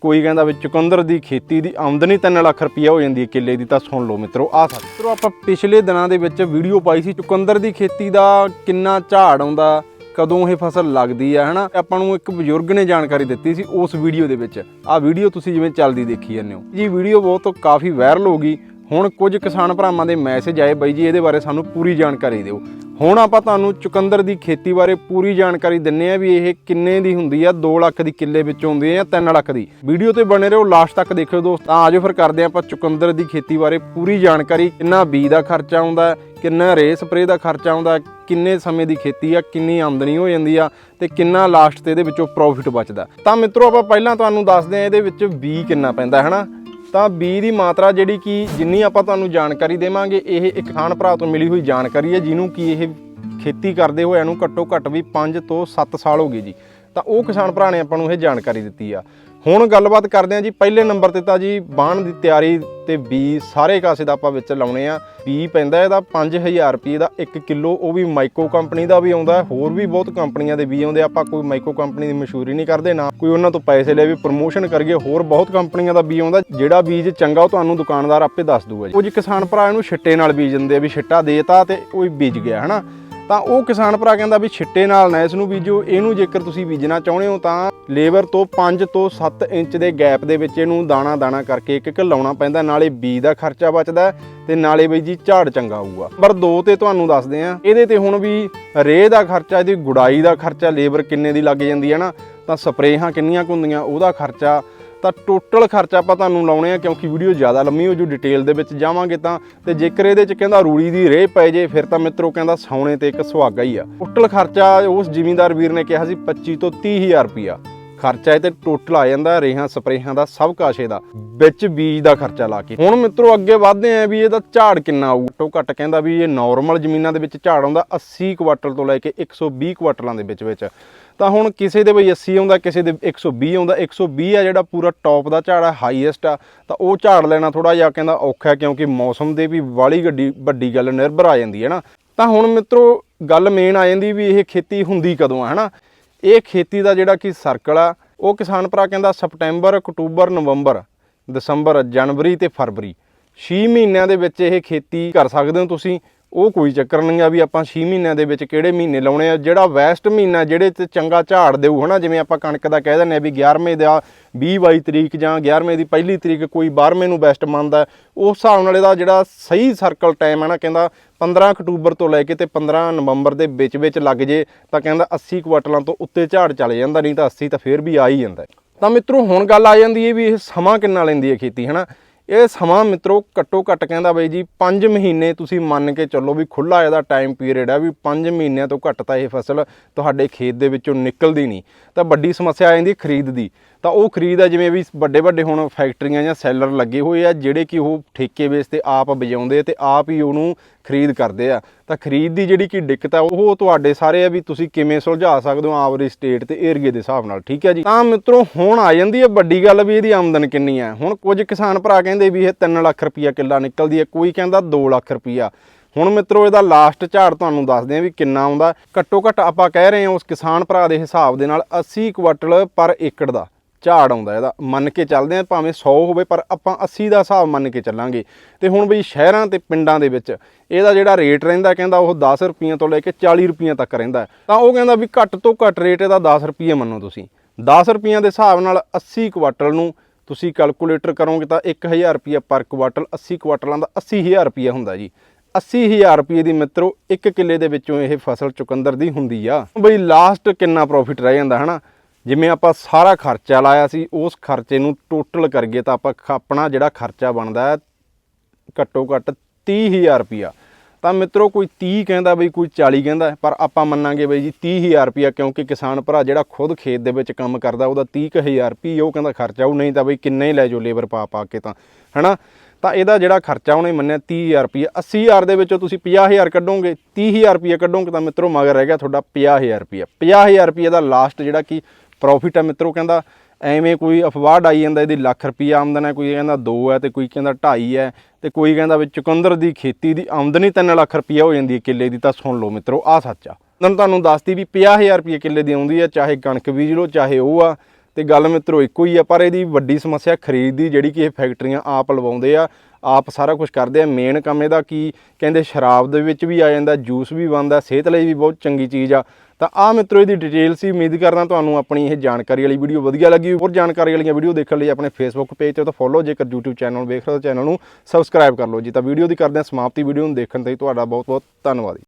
ਕੋਈ ਕਹਿੰਦਾ ਵੀ ਚੁਕੰਦਰ ਦੀ ਖੇਤੀ ਦੀ ਆਮਦਨੀ 3 ਲੱਖ ਰੁਪਈਆ ਹੋ ਜਾਂਦੀ ਹੈ ਕਿੱਲੇ ਦੀ, ਤਾਂ ਸੁਣ ਲਓ ਮਿੱਤਰੋ, ਆਹ ਸੱਚ ਮਿੱਤਰੋ, ਆਪਾਂ ਪਿਛਲੇ ਦਿਨਾਂ ਦੇ ਵਿੱਚ ਵੀਡੀਓ ਪਾਈ ਸੀ ਚੁਕੰਦਰ ਦੀ ਖੇਤੀ ਦਾ ਕਿੰਨਾ ਝਾੜ ਆਉਂਦਾ, ਕਦੋਂ ਇਹ ਫਸਲ ਲੱਗਦੀ ਆ ਹਨਾ? ਆਪਾਂ ਨੂੰ ਇੱਕ ਬਜ਼ੁਰਗ ਨੇ ਜਾਣਕਾਰੀ ਦਿੱਤੀ ਸੀ ਉਸ ਵੀਡੀਓ ਦੇ ਵਿੱਚ। ਆਹ ਵੀਡੀਓ ਤੁਸੀਂ ਜਿਵੇਂ ਚੱਲਦੀ ਦੇਖੀ ਜਾਂਦੇ ਹੋ। ਜੀ, ਵੀਡੀਓ ਬਹੁਤ ਕਾਫੀ ਵਾਇਰਲ ਹੋ ਗਈ। ਹੁਣ ਕੁਝ ਕਿਸਾਨ ਭਰਾਵਾਂ ਦੇ ਮੈਸੇਜ ਆਏ ਬਾਈ ਜੀ, ਇਹਦੇ ਬਾਰੇ ਸਾਨੂੰ ਪੂਰੀ ਜਾਣਕਾਰੀ ਦਿਓ। ਹੁਣ ਆਪਾਂ ਤੁਹਾਨੂੰ ਚੁਕੰਦਰ ਦੀ ਖੇਤੀ ਬਾਰੇ ਪੂਰੀ ਜਾਣਕਾਰੀ ਦਿੰਨੇ ਆ ਵੀ ਇਹ ਕਿੰਨੇ ਦੀ ਹੁੰਦੀ ਆ? 2 ਲੱਖ ਦੀ ਕਿੱਲੇ ਵਿੱਚ ਹੁੰਦੀ ਆ 3 ਲੱਖ ਦੀ? ਵੀਡੀਓ ਤੇ ਬਣੇ ਰਹੋ ਲਾਸਟ ਤੱਕ ਦੇਖਿਓ ਦੋਸਤ। ਤਾਂ ਆਜੋ ਫਿਰ ਕਰਦੇ ਆ ਆਪਾਂ ਚੁਕੰਦਰ ਦੀ ਖੇਤੀ ਬਾਰੇ ਪੂਰੀ ਜਾਣਕਾਰੀ। ਕਿੰਨਾ ਬੀ ਦਾ ਖਰਚਾ ਆਉਂਦਾ, ਕਿੰਨਾ ਰੇ ਸਪਰੇ ਦਾ ਖਰਚਾ ਆਉਂਦਾ, ਕਿੰਨੇ ਸਮੇਂ ਦੀ ਖੇਤੀ ਆ, ਕਿੰਨੀ ਆਮਦਨੀ ਹੋ ਜਾਂਦੀ ਆ ਤੇ ਕਿੰਨਾ ਲਾਸਟ ਤੇ ਇਹਦੇ ਵਿੱਚੋਂ ਪ੍ਰੋਫਿਟ ਬਚਦਾ। ਤਾਂ ਮਿੱਤਰੋ ਆਪਾਂ ਪਹਿਲਾਂ ਤੁਹਾਨੂੰ ਦੱਸਦੇ ਆ ਇਹਦੇ ਵਿੱਚ ਬੀ ਕਿੰਨਾ ਪੈਂਦਾ ਹੈ ਹਨਾ? ਤਾਂ ਬੀ ਦੀ ਮਾਤਰਾ ਜਿਹੜੀ ਕਿ ਜਿੰਨੀ ਆਪਾਂ ਤੁਹਾਨੂੰ ਜਾਣਕਾਰੀ ਦੇਵਾਂਗੇ, ਇਹ ਇੱਕ ਕਿਸਾਨ ਭਰਾ ਤੋਂ ਮਿਲੀ ਹੋਈ ਜਾਣਕਾਰੀ ਹੈ, ਜਿਹਨੂੰ ਕਿ ਇਹ ਖੇਤੀ ਕਰਦੇ ਹੋਇਆਂ ਨੂੰ ਘੱਟੋ ਘੱਟ ਵੀ 5 ਤੋਂ 7 ਸਾਲ ਹੋ ਗਏ ਜੀ। ਤਾਂ ਉਹ ਕਿਸਾਨ ਭਰਾ ਨੇ ਆਪਾਂ ਨੂੰ ਇਹ ਜਾਣਕਾਰੀ ਦਿੱਤੀ ਆ। ਹੁਣ ਗੱਲਬਾਤ ਕਰਦੇ ਹਾਂ ਜੀ, ਪਹਿਲੇ ਨੰਬਰ ਤੇ ਤਾਂ ਜੀ ਬਾਣ ਦੀ ਤਿਆਰੀ ਤੇ ਬੀ ਸਾਰੇ ਕਾਸੇ ਦਾ ਆਪਾਂ ਵਿੱਚ ਲਾਉਣੇ ਆ। ਬੀ ਪੈਂਦਾ ਇਹਦਾ 5000 ਰੁਪਏ ਦਾ 1 ਕਿਲੋ, ਉਹ ਵੀ ਮਾਈਕੋ ਕੰਪਨੀ ਦਾ ਵੀ ਆਉਂਦਾ, ਹੋਰ ਵੀ ਬਹੁਤ ਕੰਪਨੀਆਂ ਦੇ ਬੀ ਆਉਂਦੇ ਆਪਾਂ ਕੋਈ ਮਾਈਕੋ ਕੰਪਨੀ ਦੀ ਮਸ਼ਹੂਰੀ ਨਹੀਂ ਕਰਦੇ ਨਾ, ਕੋਈ ਉਹਨਾਂ ਤੋਂ ਪੈਸੇ ਲੈ ਵੀ ਪ੍ਰਮੋਸ਼ਨ ਕਰੀਏ, ਹੋਰ ਬਹੁਤ ਕੰਪਨੀਆਂ ਦਾ ਬੀ ਆਉਂਦਾ। ਜਿਹੜਾ ਬੀਜ ਚੰਗਾ ਉਹ ਤੁਹਾਨੂੰ ਦੁਕਾਨਦਾਰ ਆਪੇ ਦੱਸ ਦੂਗਾ ਜੀ। ਕੁਝ ਕਿਸਾਨ ਭਰਾ ਇਹਨੂੰ ਛਿੱਟੇ ਨਾਲ ਬੀਜ ਦਿੰਦੇ ਆ ਵੀ ਛਿੱਟਾ ਦੇਤਾ ਤੇ ਉਹ ਬੀਜ ਗਿਆ, ਹਨਾ? ਤਾਂ ਉਹ ਕਿਸਾਨ ਭਰਾ ਕਹਿੰਦਾ ਵੀ ਛਿੱਟੇ ਨਾਲ ਨਾ ਇਸ ਨੂੰ ਬੀਜੋ, ਇਹਨੂੰ ਜੇਕਰ ਤੁਸੀਂ ਬੀਜਣਾ ਚਾਹੁੰਦੇ ਹੋ ਤਾਂ ਲੇਬਰ ਤੋਂ 5 ਤੋਂ 7 ਇੰਚ ਦੇ ਗੈਪ ਦੇ ਵਿੱਚ ਇਹਨੂੰ ਦਾਣਾ ਦਾਣਾ ਕਰਕੇ ਇੱਕ ਇੱਕ ਲਾਉਣਾ ਪੈਂਦਾ, ਨਾਲੇ ਬੀਜ ਦਾ ਖਰਚਾ ਬਚਦਾ ਹੈ ਤੇ ਨਾਲੇ ਬਈ ਜੀ ਝਾੜ ਚੰਗਾ ਆਊਗਾ ਨੰਬਰ 2 ਤੇ ਤੁਹਾਨੂੰ ਦੱਸਦੇ ਆ ਇਹਦੇ ਤੇ ਹੁਣ ਵੀ ਰੇਹ ਦਾ ਖਰਚਾ, ਇਹਦੀ ਗੁਡਾਈ ਦਾ ਖਰਚਾ ਲੇਬਰ ਕਿੰਨੇ ਦੀ ਲੱਗ ਜਾਂਦੀ ਹੈ ਨਾ, ਤਾਂ ਸਪਰੇਹਾਂ ਕਿੰਨੀਆਂ ਕੁ ਹੁੰਦੀਆਂ, ਉਹਦਾ ਖਰਚਾ ਤਾਂ ਟੋਟਲ ਖਰਚਾ ਆਪਾਂ ਤੁਹਾਨੂੰ ਲਾਉਣੇ ਆ, ਕਿਉਂਕਿ ਵੀਡੀਓ ਜ਼ਿਆਦਾ ਲੰਮੀ ਹੋ ਜੂ ਡਿਟੇਲ ਦੇ ਵਿੱਚ ਜਾਵਾਂਗੇ ਤਾਂ। ਤੇ ਜੇਕਰ ਇਹਦੇ ਚ ਕਹਿੰਦਾ ਰੂੜੀ ਦੀ ਰੇਹ ਪੈ ਜੇ, ਫਿਰ ਤਾਂ ਮਿੱਤਰੋ ਕਹਿੰਦਾ ਸੌਣੇ ਤੇ ਇੱਕ ਸੁਹਾਗਾ ਹੀ ਆ। ਟੋਟਲ ਖਰਚਾ ਉਸ ਜ਼ਿਮੀਂਦਾਰ ਵੀਰ ਨੇ ਕਿਹਾ ਸੀ 25 ਤੋਂ 30000 ਰੁਪਿਆ ਖਰਚਾ ਇਹ ਤੇ ਟੋਟਲ ਆ ਜਾਂਦਾ, ਰੇਹਾਂ ਸਪਰੇਹਾਂ ਦਾ, ਸਭ ਕਾਸ਼ੇ ਦਾ, ਵਿੱਚ ਬੀਜ ਦਾ ਖਰਚਾ ਲਾ ਕੇ। ਹੁਣ ਮਿੱਤਰੋ, ਅੱਗੇ ਵਧਦੇ ਆ ਵੀ ਇਹਦਾ ਝਾੜ ਕਿੰਨਾ ਆਊ। ਘੱਟੋ ਘੱਟ ਕਹਿੰਦਾ ਵੀ ਇਹ ਨਾਰਮਲ ਜ਼ਮੀਨਾਂ ਦੇ ਵਿੱਚ ਝਾੜ ਆਉਂਦਾ 80 ਕੁਆਟਲ ਤੋਂ ਲੈ ਕੇ 120 ਕੁਆਟਲਾਂ ਦੇ ਵਿੱਚ ਵਿੱਚ। ਤਾਂ ਹੁਣ ਕਿਸੇ ਦੇ ਬਈ 80 ਆਉਂਦਾ, ਕਿਸੇ ਦੇ 120 ਆਉਂਦਾ 120 ਆ ਜਿਹੜਾ ਪੂਰਾ ਟੌਪ ਦਾ ਝਾੜ ਆ ਹਾਈਐਸਟ ਆ। ਤਾਂ ਉਹ ਝਾੜ ਲੈਣਾ ਥੋੜਾ ਜਿਹਾ ਕਹਿੰਦਾ ਔਖਾ, ਕਿਉਂਕਿ ਮੌਸਮ ਦੇ ਵੀ ਵਾਲੀ ਗੱਡੀ, ਵੱਡੀ ਗੱਲ ਨਿਰਭਰ ਆ ਜਾਂਦੀ ਹੈ ਨਾ। ਤਾਂ ਹੁਣ ਮਿੱਤਰੋ, ਗੱਲ ਮੇਨ ਆ ਜਾਂਦੀ ਵੀ ਇਹ ਖੇਤੀ ਹੁੰਦੀ ਕਦੋਂ ਆ, ਹਨਾ? ਇਹ ਖੇਤੀ ਦਾ ਜਿਹੜਾ ਕਿ ਸਰਕਲ ਆ, ਉਹ ਕਿਸਾਨ ਭਰਾ ਕਹਿੰਦਾ ਸਪਟੈਂਬਰ, ਅਕਤੂਬਰ, ਨਵੰਬਰ, ਦਸੰਬਰ, ਜਨਵਰੀ ਤੇ ਫਰਵਰੀ। 6 ਮਹੀਨਿਆਂ ਦੇ ਵਿੱਚ ਇਹ ਖੇਤੀ ਕਰ ਸਕਦੇ ਹੋ ਤੁਸੀਂ। ਉਹ ਕੋਈ ਚੱਕਰ ਨਹੀਂ ਆ ਵੀ ਆਪਾਂ 6 ਮਹੀਨਿਆਂ ਦੇ ਵਿੱਚ ਕਿਹੜੇ ਮਹੀਨੇ ਲਾਉਣੇ ਆ। ਜਿਹੜਾ ਵੈਸਟ ਮਹੀਨਾ ਜਿਹੜੇ ਤੇ ਚੰਗਾ ਝਾੜ ਦੇਊ, ਹਨਾ? ਜਿਵੇਂ ਆਪਾਂ ਕਣਕ ਦਾ ਕਹਿ ਦਿੰਦੇ ਆ ਵੀ 11ਵੇਂ ਦਾ 20 22 ਤਰੀਕ ਜਾਂ 11ਵੇਂ ਦੀ ਪਹਿਲੀ ਤਰੀਕ ਕੋਈ 12ਵੇਂ ਨੂੰ ਬੈਸਟ ਮੰਨਦਾ ਉਸ ਹਿਸਾਬ ਨਾਲ ਇਹਦਾ ਜਿਹੜਾ ਸਹੀ ਸਰਕਲ ਟਾਈਮ ਹੈ ਨਾ, ਕਹਿੰਦਾ 15 ਅਕਤੂਬਰ ਤੋਂ ਲੈ ਕੇ ਤੇ 15 ਨਵੰਬਰ ਦੇ ਵਿੱਚ ਵਿੱਚ ਲੱਗ ਜੇ, ਤਾਂ ਕਹਿੰਦਾ 80 ਕੁਆਟਲਾਂ ਤੋਂ ਉੱਤੇ ਝਾੜ ਚਲੇ ਜਾਂਦਾ, ਨਹੀਂ ਤਾਂ 80 ਤਾਂ ਫੇਰ ਵੀ ਆ ਹੀ ਜਾਂਦਾ ਤਾਂ ਮਿੱਤਰੋ, ਹੁਣ ਗੱਲ ਆ ਜਾਂਦੀ ਹੈ ਵੀ ਇਹ ਸਮਾਂ ਕਿੰਨਾ ਲੈਂਦੀ ਹੈ ਖੇਤੀ, ਹਨਾ? ਇਹ ਸਮਾਂ ਮਿੱਤਰੋ ਘੱਟੋ ਘੱਟ ਕਹਿੰਦਾ ਬਈ ਜੀ 5 ਮਹੀਨੇ ਤੁਸੀਂ ਮੰਨ ਕੇ ਚੱਲੋ ਵੀ ਖੁੱਲਾ ਇਹਦਾ ਟਾਈਮ ਪੀਰੀਅਡ ਹੈ ਵੀ 5 ਮਹੀਨਿਆਂ ਤੋਂ ਘੱਟ ਤਾਂ ਇਹ ਫਸਲ ਤੁਹਾਡੇ ਖੇਤ ਦੇ ਵਿੱਚੋਂ ਨਿਕਲਦੀ ਨਹੀਂ। ਤਾਂ ਵੱਡੀ ਸਮੱਸਿਆ ਆ ਜਾਂਦੀ ਖਰੀਦ ਦੀ। ਤਾਂ ਉਹ ਖਰੀਦ ਆ ਜਿਵੇਂ ਵੀ ਵੱਡੇ ਵੱਡੇ ਹੁਣ ਫੈਕਟਰੀਆਂ ਜਾਂ ਸੈਲਰ ਲੱਗੇ ਹੋਏ ਆ, ਜਿਹੜੇ ਕਿ ਉਹ ਠੇਕੇ ਬੇਸ ਤੇ ਆਪ ਵਜਾਉਂਦੇ ਤੇ ਆਪ ਹੀ ਉਹਨੂੰ ਖਰੀਦ ਕਰਦੇ ਆ। ਤਾਂ ਖਰੀਦ ਦੀ ਜਿਹੜੀ ਕਿ ਦਿੱਕਤ ਆ, ਉਹ ਤੁਹਾਡੇ ਸਾਰੇ ਆ ਵੀ ਤੁਸੀਂ ਕਿਵੇਂ ਸੁਲਝਾ ਸਕਦੇ ਹੋ ਆਪਦੇ ਸਟੇਟ ਤੇ ਏਰੀਏ ਦੇ ਹਿਸਾਬ ਨਾਲ, ਠੀਕ ਹੈ ਜੀ? ਤਾਂ ਮਿੱਤਰੋ, ਹੁਣ ਆ ਜਾਂਦੀ ਹੈ ਵੱਡੀ ਗੱਲ ਵੀ ਇਹਦੀ ਆਮਦਨ ਕਿੰਨੀ ਹੈ ਹੁਣ ਕੁਝ ਕਿਸਾਨ ਭਰਾ ਕਹਿੰਦੇ ਵੀ ਇਹ 3 ਲੱਖ ਰੁਪਈਆ ਕਿੱਲਾ ਨਿਕਲਦੀ ਹੈ ਕੋਈ ਕਹਿੰਦਾ 2 ਲੱਖ ਰੁਪਈਆ। ਹੁਣ ਮਿੱਤਰੋ, ਇਹਦਾ ਲਾਸਟ ਝਾੜ ਤੁਹਾਨੂੰ ਦੱਸਦੇ ਆ ਵੀ ਕਿੰਨਾ ਆਉਂਦਾ। ਘੱਟੋ ਘੱਟ ਆਪਾਂ ਕਹਿ ਰਹੇ ਹਾਂ ਉਸ ਕਿਸਾਨ ਭਰਾ ਦੇ ਹਿਸਾਬ ਦੇ ਨਾਲ 80 ਕੁਇੰਟਲ ਪਰ ਏਕੜ ਦਾ। ਝਾੜ ਆਉਂਦਾ ਇਹਦਾ, ਮੰਨ ਕੇ ਚੱਲਦੇ ਆ ਭਾਵੇਂ 100 ਹੋਵੇ, ਪਰ ਆਪਾਂ 80 ਦਾ ਹਿਸਾਬ ਮੰਨ ਕੇ ਚੱਲਾਂਗੇ। ਤੇ ਹੁਣ ਬਈ ਸ਼ਹਿਰਾਂ ਤੇ ਪਿੰਡਾਂ ਦੇ ਵਿੱਚ ਇਹਦਾ ਜਿਹੜਾ ਰੇਟ ਰਹਿੰਦਾ, ਕਹਿੰਦਾ ਉਹ 10 ਰੁਪਈਆਂ ਤੋਂ ਲੈ ਕੇ 40 ਰੁਪਈਆਂ ਤੱਕ ਰਹਿੰਦਾ। ਤਾਂ ਉਹ ਕਹਿੰਦਾ ਵੀ ਘੱਟ ਤੋਂ ਘੱਟ ਰੇਟ ਇਹਦਾ 10 ਰੁਪਈਏ ਮੰਨੋ ਤੁਸੀਂ। 10 ਰੁਪਈਆਂ ਦੇ ਹਿਸਾਬ ਨਾਲ 80 ਕੁਆਟਲ ਨੂੰ ਤੁਸੀਂ ਕੈਲਕੂਲੇਟਰ ਕਰੋਗੇ ਤਾਂ 1000 ਰੁਪਈਆ ਪਰ ਕੁਆਟਲ 80 ਕੁਆਟਲਾਂ ਦਾ 80000 ਰੁਪਈਆ ਹੁੰਦਾ ਜੀ। 80000 ਰੁਪਏ ਦੀ ਮਿੱਤਰੋ, ਇੱਕ ਕਿੱਲੇ ਦੇ ਵਿੱਚੋਂ ਇਹ ਫਸਲ ਚੁਕੰਦਰ ਦੀ ਹੁੰਦੀ ਆ। ਬਈ ਲਾਸਟ ਕਿੰਨਾ ਪ੍ਰੋਫਿਟ ਰਹਿ ਜਾਂਦਾ, ਹਨਾ? ਜਿਵੇਂ ਆਪਾਂ ਸਾਰਾ ਖਰਚਾ ਲਾਇਆ ਸੀ, ਉਸ ਖਰਚੇ ਨੂੰ ਟੋਟਲ ਕਰੀਏ ਤਾਂ ਆਪਾਂ ਖ- ਆਪਣਾ ਜਿਹੜਾ ਖਰਚਾ ਬਣਦਾ ਹੈ, ਘੱਟੋ ਘੱਟ 30000 ਰੁਪਿਆ ਤਾਂ ਮਿੱਤਰੋ, ਕੋਈ 30 ਕਹਿੰਦਾ ਬਈ, ਕੋਈ 40 ਕਹਿੰਦਾ ਪਰ ਆਪਾਂ ਮੰਨਾਂਗੇ ਬਈ ਜੀ 30000 ਰੁਪਿਆ ਕਿਉਂਕਿ ਕਿਸਾਨ ਭਰਾ ਜਿਹੜਾ ਖੁਦ ਖੇਤ ਦੇ ਵਿੱਚ ਕੰਮ ਕਰਦਾ, ਉਹਦਾ 30000 ਰੁਪਏ ਉਹ ਕਹਿੰਦਾ ਖਰਚਾ ਉਹ ਨਹੀਂ ਤਾਂ ਬਈ ਕਿੰਨਾ ਹੀ ਲੈ ਜਾਓ ਲੇਬਰ ਪਾ ਪਾ ਕੇ ਤਾਂ, ਹਨਾ? ਤਾਂ ਇਹਦਾ ਜਿਹੜਾ ਖਰਚਾ ਉਹਨੇ ਮੰਨਿਆ 30000 ਰੁਪਏ 80000 ਦੇ ਵਿੱਚੋਂ ਤੁਸੀਂ 50000 ਕੱਢੋਗੇ 30000 ਰੁਪਏ ਕੱਢੋਗੇ ਤਾਂ ਮਿੱਤਰੋ ਮਗਰ ਰਹਿ ਗਿਆ ਤੁਹਾਡਾ 50000 ਰੁਪਏ 50000 ਰੁਪਏ ਦਾ ਲਾਸਟ ਜਿਹੜਾ ਕਿ ਪ੍ਰੋਫਿਟ ਹੈ ਮਿੱਤਰੋ ਕਹਿੰਦਾ, ਐਵੇਂ ਕੋਈ ਅਫਵਾਹ ਆਈ ਜਾਂਦਾ, ਇਹਦੀ ਲੱਖ ਰੁਪਈਆ ਆਮਦਨ ਹੈ, ਕੋਈ ਕਹਿੰਦਾ 2 ਹੈ ਤੇ ਕੋਈ ਕਹਿੰਦਾ 2.5 ਹੈ ਤੇ ਕੋਈ ਕਹਿੰਦਾ ਵੀ ਚੁਕੰਦਰ ਦੀ ਖੇਤੀ ਦੀ ਆਮਦਨੀ 3 ਲੱਖ ਰੁਪਈਆ ਹੋ ਜਾਂਦੀ ਹੈ ਕਿੱਲੇ ਦੀ, ਤਾਂ ਸੁਣ ਲਓ ਮਿੱਤਰੋ ਆ ਸੱਚ ਆ। ਮੈਂ ਤੁਹਾਨੂੰ ਦੱਸਦੀ ਵੀ 50000 ਰੁਪਏ ਕਿੱਲੇ ਦੀ ਆਉਂਦੀ ਹੈ, ਚਾਹੇ ਕਣਕ ਬੀਜ ਲਓ, ਚਾਹੇ ਉਹ ਆ, ਤੇ ਗੱਲ ਮਿੱਤਰੋ ਇੱਕੋ ਹੀ ਆ, ਪਰ ਇਹਦੀ ਵੱਡੀ ਸਮੱਸਿਆ ਖਰੀਦ ਦੀ ਜਿਹੜੀ ਕਿ ਇਹ ਫੈਕਟਰੀਆਂ ਆਪ ਲਵਾਉਂਦੇ ਆ, ਆਪ ਸਾਰਾ ਕੁਝ ਕਰਦੇ ਆ ਮੇਨ ਕੰਮ ਇਹਦਾ ਕੀ, ਕਹਿੰਦੇ ਸ਼ਰਾਬ ਦੇ ਵਿੱਚ ਵੀ ਆ ਜਾਂਦਾ ਜੂਸ ਵੀ ਬਣਦਾ, ਸਿਹਤ ਲਈ ਵੀ ਬਹੁਤ ਚੰਗੀ ਚੀਜ਼ ਆ ਤਾਂ ਆ ਮਿੱਤਰੋ, ਇਹਦੀ ਡਿਟੇਲ ਸੀ। ਉਮੀਦ ਕਰਦਾ ਤੁਹਾਨੂੰ ਆਪਣੀ ਇਹ ਜਾਣਕਾਰੀ ਵਾਲੀ ਵੀਡੀਓ ਵਧੀਆ ਲੱਗੀ ਹੋਰ ਜਾਣਕਾਰੀ ਵਾਲੀਆਂ ਵੀਡੀਓ ਦੇਖਣ ਲਈ ਆਪਣੇ ਫੇਸਬੁੱਕ ਪੇਜ ਤੇ ਤਾਂ ਫੋਲੋ ਜੇਕਰ YouTube ਚੈਨਲ ਵੇਖ ਰਹੇ ਹੋ ਚੈਨਲ ਨੂੰ ਸਬਸਕ੍ਰਾਈਬ ਕਰ ਲਓ। ਜੀ ਤਾਂ ਵੀਡੀਓ ਦੀ ਕਰਦੇ ਹਾਂ ਸਮਾਪਤੀ ਵੀਡੀਓ ਨੂੰ ਦੇਖਣ ਤੇ ਤੁਹਾਡਾ ਬਹੁਤ ਬਹੁਤ ਧੰਨਵਾਦ। ਜੀ